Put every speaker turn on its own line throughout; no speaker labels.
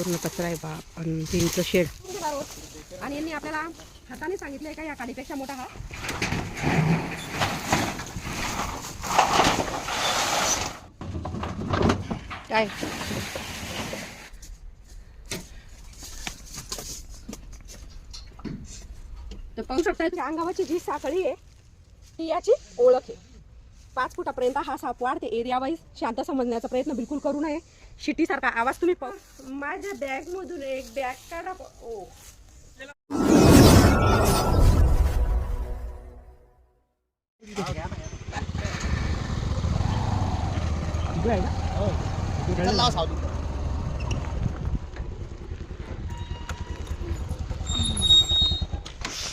पूर्ण कचरा आहे बाप आणि टीनचं शेड.
आणि यांनी आपल्याला हाताने सांगितलंय का या काडीपेक्षा मोठा हा?
काय?
तर पाहू शकता अंगावाची जी साखळी आहे ती याची ओळख आहे. पाच फुटापर्यंत हा साप वाढते. एरिया वाईज शांत समजण्याचा प्रयत्न बिलकुल करू नये. शिटीसारखा आवाज तुम्ही पाहू माझ्या बॅग मधून एक बॅग काढा ओ.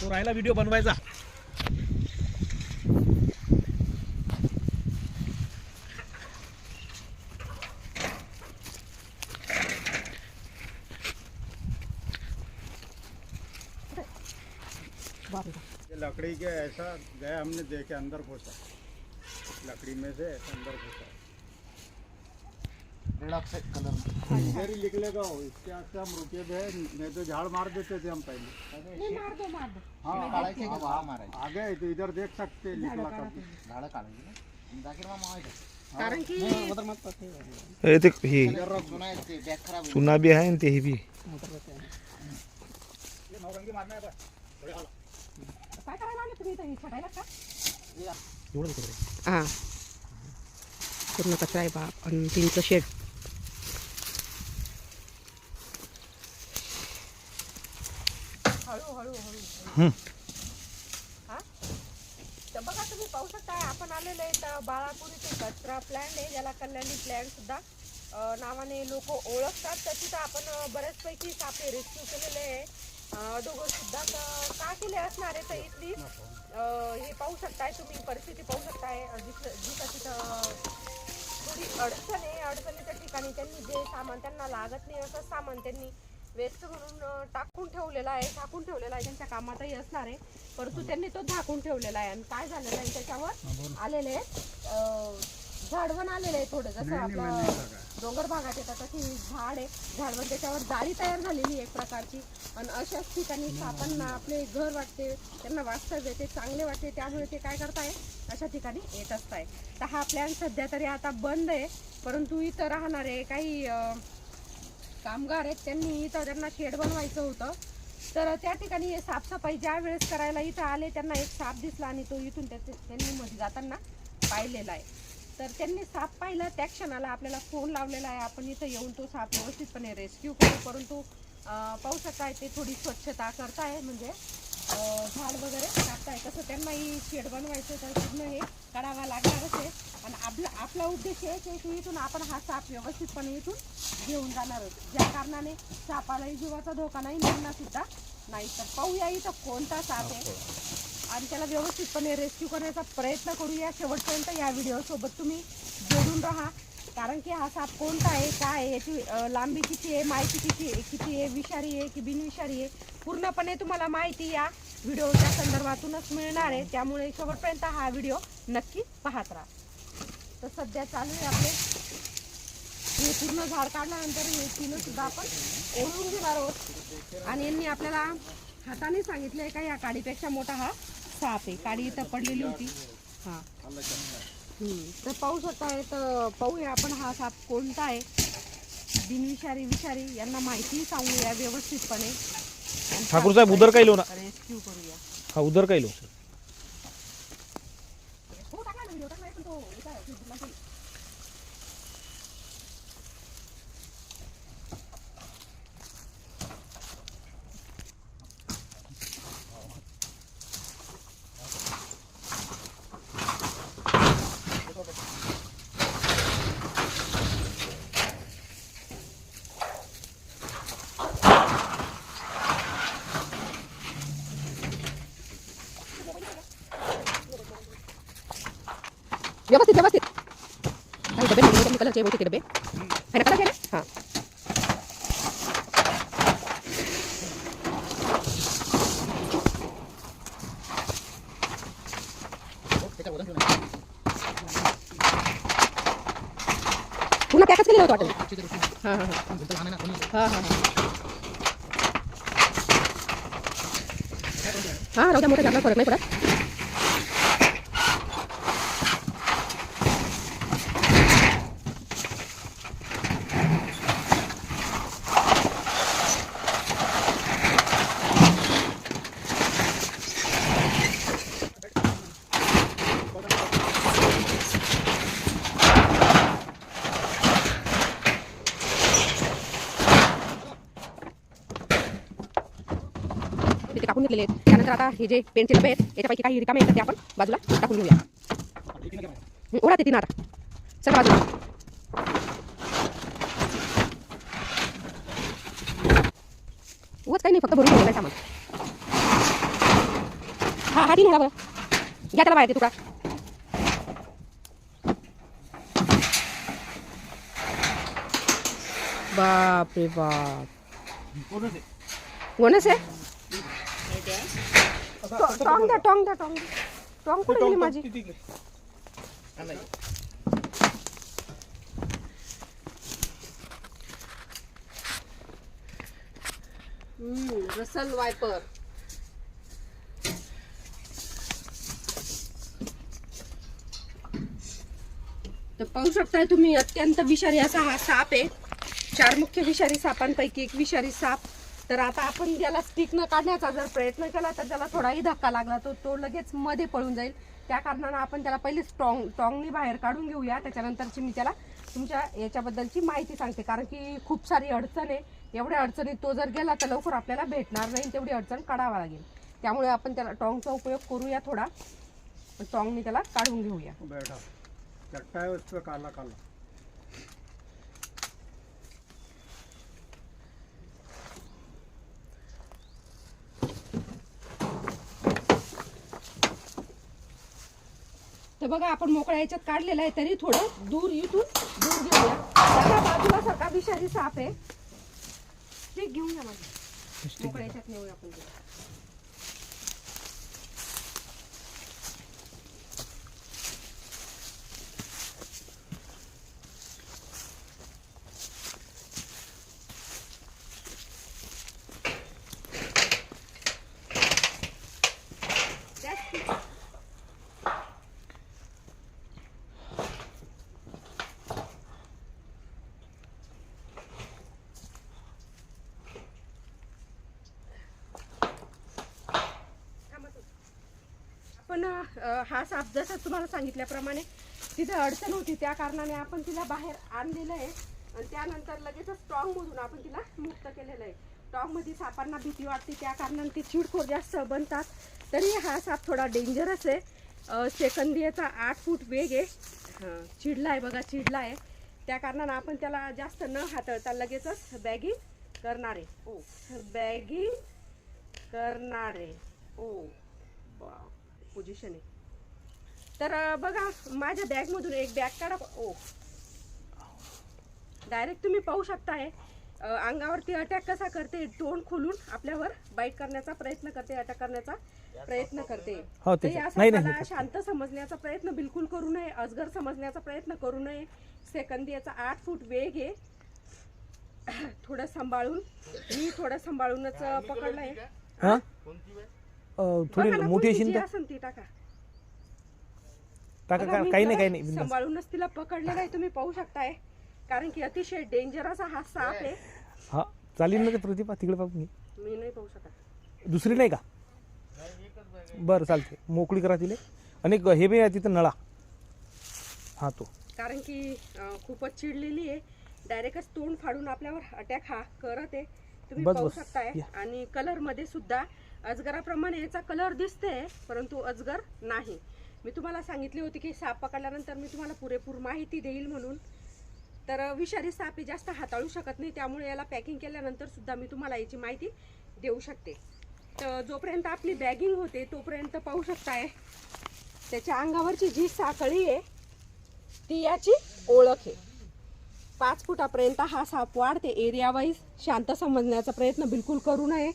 तो राहिला व्हिडिओ बनवायचा.
लकड़ी के ऐसा गया हमने देखे अंदर घुसा। लकड़ी में से ऐसा अंदर घुसा। इधर ही निकलेगा वो इसके आगे हम रुके थे नहीं तो झाड़ मार देते थे हम पहले। हाँ। आ गए तो इधर देख सकते हैं निकला कब
कारण की
ए, ते हे चुना बी आहे आणि ते हे बी
काय करायला आले तुम्ही इथं? छटायला का?
हां. पूर्ण कचरा आहे बाप. आणि टीनचं शेड
हळू हळू हा? तर बघा तुम्ही पाहू शकता आपण आलेलो आहे तर बाळापूर इथे कचरा प्लॅन्ट आहे ज्याला कल्याणी प्लॅन्ट सुद्धा अं, नावाने लोक ओळखतात. तर तिथं आपण बऱ्याचपैकी सापे रेस्क्यू केलेले आहे. अं, डोगर सुद्धा का केले असणार आहे तर इथली? हे पाहू शकताय तुम्ही परिस्थिती पाहू शकताय. जिथं तिथं थोडी अडचण आहे अडचणीच्या ठिकाणी त्यांनी जे सामान त्यांना लागत नाही असं सामान त्यांनी वेस्ट म्हणून अं, टाकून ठेवलेला आहे झाकून ठेवलेला आहे. त्यांच्या कामातही असणार आहे. परंतु त्यांनी तो झाकून ठेवलेला आहे. आणि काय झालेलं आहे त्याच्यावर आलेले अं, झाडवण आलेलं आहे थोडं जसं आपलं डोंगर भागात येतात तशी झाड आहे. झाडवण त्याच्यावर जाळी तयार झालेली आहे एक प्रकारची. आणि अशाच ठिकाणी सापांना आपले घर वाटते त्यांना वास्तव्य ते चांगले वाटते त्यामुळे ते काय करताय अशा ठिकाणी येत असताय. तर हा प्लॅन सध्या तरी आता बंद आहे परंतु इथं राहणारे काही कामगार आहेत त्यांनी इथं त्यांना शेड बनवायचं होतं. तर त्या ठिकाणी हे साफसफाई ज्या वेळेस करायला इथं आले त्यांना एक साप दिसला आणि तो इथून त्यांनी मध्ये जाताना पाहिलेला आहे. तर त्यांनी साप पाहिला त्या क्षणाला आपल्याला फोन लावलेला आहे. आपण इथं येऊन तो साप व्यवस्थितपणे रेस्क्यू करू परंतु अं, पाहू शकताय ते थोडी स्वच्छता करताय म्हणजे झाड वगैरे कापताय. कसं त्यांनाही शेड बनवायचं तर पूर्ण हे काढावा लागणारच आहे. आणि आपला आपला उद्देश आहे की इथून आपण हा साप व्यवस्थितपणे इथून घेऊन जाणार आहोत. ज्या कारणाने सापालाही जीवाचा धोका नाही निर्णय नाही. तर पाहूया इथं कोणता साप आहे. आणि त्याला व्यवस्थितपणे रेस्क्यू करण्याचा प्रयत्न करूया शेवटपर्यंत या व्हिडिओसोबत तुम्ही जोडून राहा. कारण की हा साप कोणता आहे काय आहे याची लांबी किती आहे माहिती किती आहे किती आहे विषारी आहे की बिनविषारी आहे पूर्णपणे तुम्हाला माहिती या व्हिडिओच्या संदर्भातूनच मिळणार आहे. त्यामुळे शेवटपर्यंत हा व्हिडिओ नक्की पाहत राहा. तर सध्या चालू आहे आपले. हे पूर्ण झाड काढल्यानंतर हे तिनं सुद्धा आपण ओढून घेणार आहोत. आणि यांनी आपल्याला हाताने सांगितलं आहे का या काडीपेक्षा मोठा हा साप आहे. काडी इथं पडलेली होती. हा. तर पाहू शकताय तर पाहूया आपण हा साप कोणता आहे. बिनविषारी विषारी यांना माहिती सांगूया व्यवस्थितपणे.
ठाकूर साहेब उदर काय लो ना.
रेस्क्यू करूया.
हा उदर काय लो
हो टाकला ना व्हिडिओ टाकलाय पण तो इथं आहे, फेसबुकला पण. व्यवस्थित व्यवस्थित. काही डबे नाही कमी कलरचे बहुतेक डबे. आहे ना कलर हां पुन्हा पॅकच केलेलं होतं वाटतं. हा हा हा. हा हा हा. राहू द्या मोठ्या जागेवर फरक नाही पडत. घेतलेले आहेत. त्यानंतर आता हे जे डबे आहेत याच्यापैकी काही रिकामे आहेत ते आपण बाजूला टाकून घेऊया. ओढा ते तीन आता. सगळं बाजूला. उगाच काही नाही फक्त भरून सामान. हा हा तीन ओढा बरं. घ्या त्याला बाहेर ते तुकडा. बाप. रे बाप कोणच आहे? टॉंग द्या टॉंग द्या टॉंग द्या. टॉंग कुठे गेली माझी? Russell viper. तर पाहू शकताय तुम्ही अत्यंत विषारी असा हा साप आहे. चार मुख्य विषारी सापांपैकी एक विषारी साप तर आता आपण ज्याला स्टिकनं काढण्याचा जर प्रयत्न केला तर त्याला थोडाही धक्का लागला तर तो लगेच मध्ये पळून जाईल. त्या कारणानं आपण त्याला पहिले स्ट्रॉंग टॉंगनी बाहेर काढून घेऊया. त्याच्यानंतरची मी त्याला तुमच्या याच्याबद्दलची माहिती सांगते. कारण की खूप सारी अडचण आहे. एवढ्या अडचणीत तो जर गेला तर लवकर आपल्याला भेटणार नाही. तेवढी अडचण काढावा लागेल. त्यामुळे आपण त्याला टॉंगचा उपयोग करूया थोडा. टॉंगनी त्याला काढून घेऊया.
बैठा काला काला
तर बघा आपण मोकळ्या याच्यात काढलेलं आहे तरी थोडं दूर इथून दूर घेऊया. बाजूला सारखा विषारी साप आहे. ते घेऊन या माझं मोकळ्या याच्यात नेऊया आपण ते. आपण हा साप जसं तुम्हाला सांगितल्याप्रमाणे तिथे अडचण होती त्या कारणाने आपण तिला बाहेर आणलेलं आहे. आणि त्यानंतर लगेचच टॉंगमधून आपण तिला मुक्त केलेलं आहे. टॉंगमध्ये सापांना भीती वाटते त्या कारणाने ते चिडखोर जास्त बनतात. तरी हा साप थोडा डेंजरस आहे. सेकंदीचा आठ फूट वेग आहे. चिडला आहे बघा चिडला आहे. त्या कारणानं आपण त्याला जास्त न हाताळता लगेचच बॅगिंग करणार आहे. ओ बॅगिंग करणारे ओ पोझिशन आहे. तर बघा माझ्या बॅगमधून एक बॅग काढा. ओ. डायरेक्ट तुम्ही पाहू शकताय अं, अंगावरती अटॅक कसा करते तोंड खोलून आपल्यावर बाईट करण्याचा प्रयत्न करते अटॅक करण्याचा प्रयत्न करते.
हो.
या
नाही, नाही,
सापाला शांत समजण्याचा प्रयत्न बिलकुल करू नये अजगर समजण्याचा प्रयत्न करू नये. सेकंदी याचा आठ फूट वेग आहे. थोडं सांभाळून मी थोडं सांभाळूनच पकडलंय.
हा? अं, थोडी
बघा ना,
मोठी
कोणती
असेल
जी
तर.
असेल ती टाका.
टाका
बघा,
का
मी
काही नाही काही नाही बिनधास्त.
सांभाळूनच तिला पकडलेलं आहे तुम्ही पाहू शकताय. कारण की अतिशय डेंजर असा हा साप आहे.
हा चालेल ना ते प्रतिभा तिकडे पाहून घे.
मी नाही पाहू शकत.
दुसरी नाही का? बरं चालते मोकळी करा तिले. आणि हे बी आहे तिथं नळा. हा तो.
कारण की अं, खूपच चिडलेली आहे. डायरेक्टच तोंड फाडून आपल्यावर अटॅक हा करत आहे. तुम्ही
बस,
पाहू
बस.
शकताय.
या.
आणि कलरमध्ये सुद्धा अजगराप्रमाणे याचा कलर दिसते परंतु अजगर नाही. मी तुम्हाला सांगितली होती की साप पकडल्यानंतर मी तुम्हाला पुरेपूर माहिती देईल म्हणून. तर विषारी साप हे जास्त हाताळू शकत नाही त्यामुळे याला पॅकिंग केल्यानंतर सुद्धा मी तुम्हाला याची माहिती देऊ शकते. तर जोपर्यंत आपली बॅगिंग होते तोपर्यंत पाहू शकताय त्याच्या अंगावरची जी साखळी आहे ती याची ओळख आहे. पाच फुटापर्यंत हा साप वाढते एरिया वाईज शांत समजण्याचा प्रयत्न बिलकुल करू नये.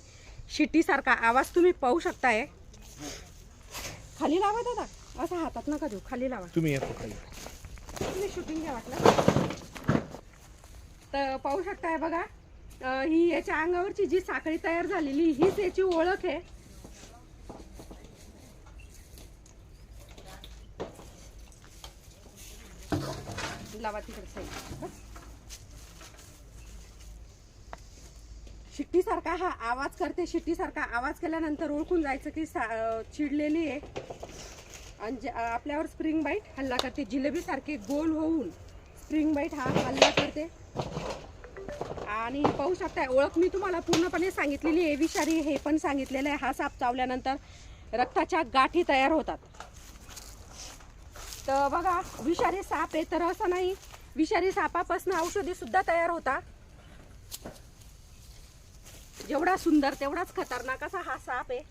शिट्टीसारखा आवाज तुम्ही पाहू शकताय. खाली लावा दादा. असं हातात नका देऊ. खाली लावा.
तुम्ही खाली
तुम्ही शूटिंग घ्या वाटलं. तर पाहू शकताय बघा अं, ही याच्या अंगावरची जी साखळी तयार झालेली हीच याची ओळख आहे. लावा तिकडे साईड शिट्टीसारखा हा आवाज करते. शिट्टीसारखा आवाज केल्यानंतर ओळखून जायचं की सा चिडलेली आहे. आणि आपल्यावर स्प्रिंग बाईट हल्ला करते. जिलेबीसारखे गोल होऊन स्प्रिंग बाईट हा हल्ला करते. आणि पाहू शकताय ओळख मी तुम्हाला पूर्णपणे सांगितलेली आहे. विषारी हे पण सांगितलेलं आहे. हा साप चावल्यानंतर रक्ताच्या गाठी तयार होतात. तर बघा विषारी साप आहे तर असं नाही. विषारी सापापासून औषधीसुद्धा तयार होता जेवढा सुंदर तेवढाच खतरनाक असा हा साप आहे.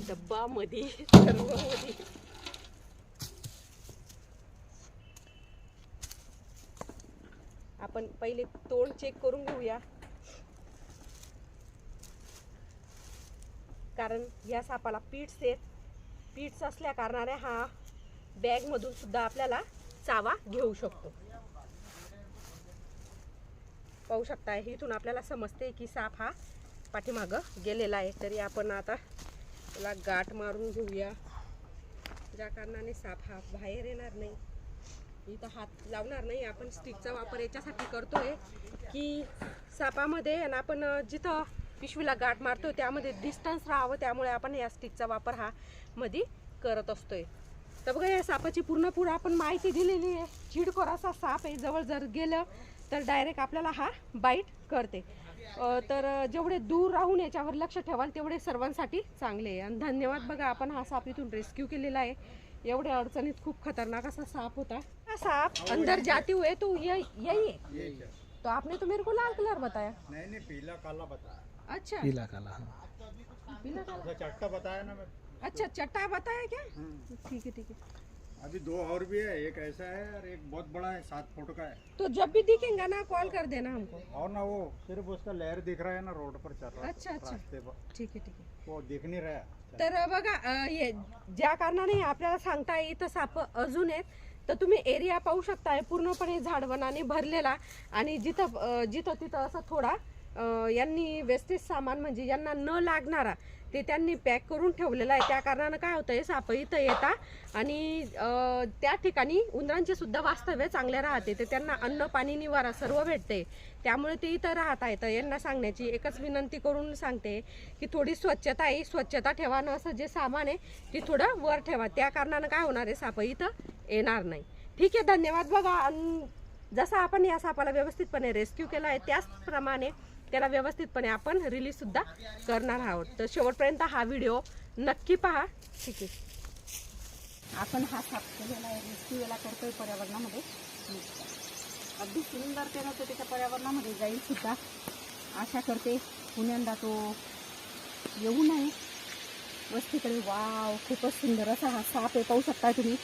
डब्बा मध्ये सर्व आपण पहिले तोंड चेक करून घेऊया. कारण या सापाला पीठ आहेत. पीठ असल्या कारणाने हा बॅग मधून सुद्धा आपल्याला चावा घेऊ शकतो. पाहू शकता इथून आपल्याला समजते की साप हा पाठीमागं गेलेला आहे. तरी आपण आता त्याला गाठ मारून घेऊया. ज्या कारणाने साप हा बाहेर येणार नाही. इथं हात लावणार नाही. आपण स्टिकचा वापर याच्यासाठी करतोय की सापामध्ये आणि आपण जिथं पिशवीला गाठ मारतो त्यामध्ये डिस्टन्स राहावं. त्यामुळे आपण या स्टिकचा वापर हा मध्ये करत असतोय. तर बघा या सापाची पूर्ण पूर्ण आपण माहिती दिलेली आहे. चिडकोर असा साप आहे. जवळ जर गेलं तर डायरेक्ट आपल्याला हा बाईट करते. तर जेवढे दूर राहून याच्यावर लक्ष ठेवाल तेवढे सर्वांसाठी चांगले आहे. आणि धन्यवाद बघा आपण हा साप इथून रेस्क्यू केलेला आहे. एवढ्या अडचणीत खूप खतरनाक असा साप होता. हा साप अंदर जाते हुए तो ये यही
ये क्या?
तो आपने तो मेरे को लाल कलर बताया.
नहीं नहीं पीला काला बताया।
अच्छा।
पीला काला हाँ।
पीला काला।
बताया ना मैं।
अच्छा चट्टा बताया क्या। ठीक है ठीक है।
अभी दो और भी है एक ऐसा है और एक बहुत बड़ा है सात फुट का है।
तो जब भी दिखेगा ना कॉल कर देना हमको।
और ना वो सिर्फ उसका लहर दिख रहा है ना रोड पर चल रहा है
अच्छा, अच्छा. ठीक आहे ठीक आहे
वो दिख नहीं रहा
तर बघा अं, हे ज्या कारणाने आपल्याला सांगता इथं साप अजून आहेत. तर तुम्ही एरिया पाहू शकताय पूर्णपणे झाडवनाने भरलेला आणि जिथं अं, जिथं तिथं असं थोडा यांनी वेस्टेज सामान म्हणजे यांना न लागणारा ते त्यांनी पॅक करून ठेवलेलं आहे. त्या कारणानं काय होतं साप इथं येतात आणि त्या ठिकाणी उंदरांचे सुद्धा वास्तव्य चांगले राहते. तर त्यांना अन्न पाणी निवारा सर्व भेटते. त्यामुळे ते इथं राहत आहेत. तर यांना सांगण्याची एकच विनंती करून सांगते की थोडी स्वच्छता आहे. स्वच्छता ठेवा न असं जे सामान आहे ते थोडं वर ठेवा. त्या कारणानं काय होणार आहे साप इथं येणार नाही. ठीक आहे धन्यवाद बघा. अन जसं आपण या सापाला व्यवस्थितपणे रेस्क्यू केला आहे त्याचप्रमाणे त्याला व्यवस्थितपणे आपण रिलीजसुद्धा करणार आहोत. तर शेवटपर्यंत हा व्हिडिओ नक्की पहा. ठीक आहे. आपण हा साप केलेला आहे. रेस्क्यू करतोय पर्यावरणामध्ये. अगदी सुंदरतेनं तो त्याच्या पर्यावरणामध्ये जाईल सुद्धा. आशा करते पुण्यांदा तो येऊ नये. वस्तीकडे वाव खूपच सुंदर असा हा साप आहे. पाहू शकता तुम्ही.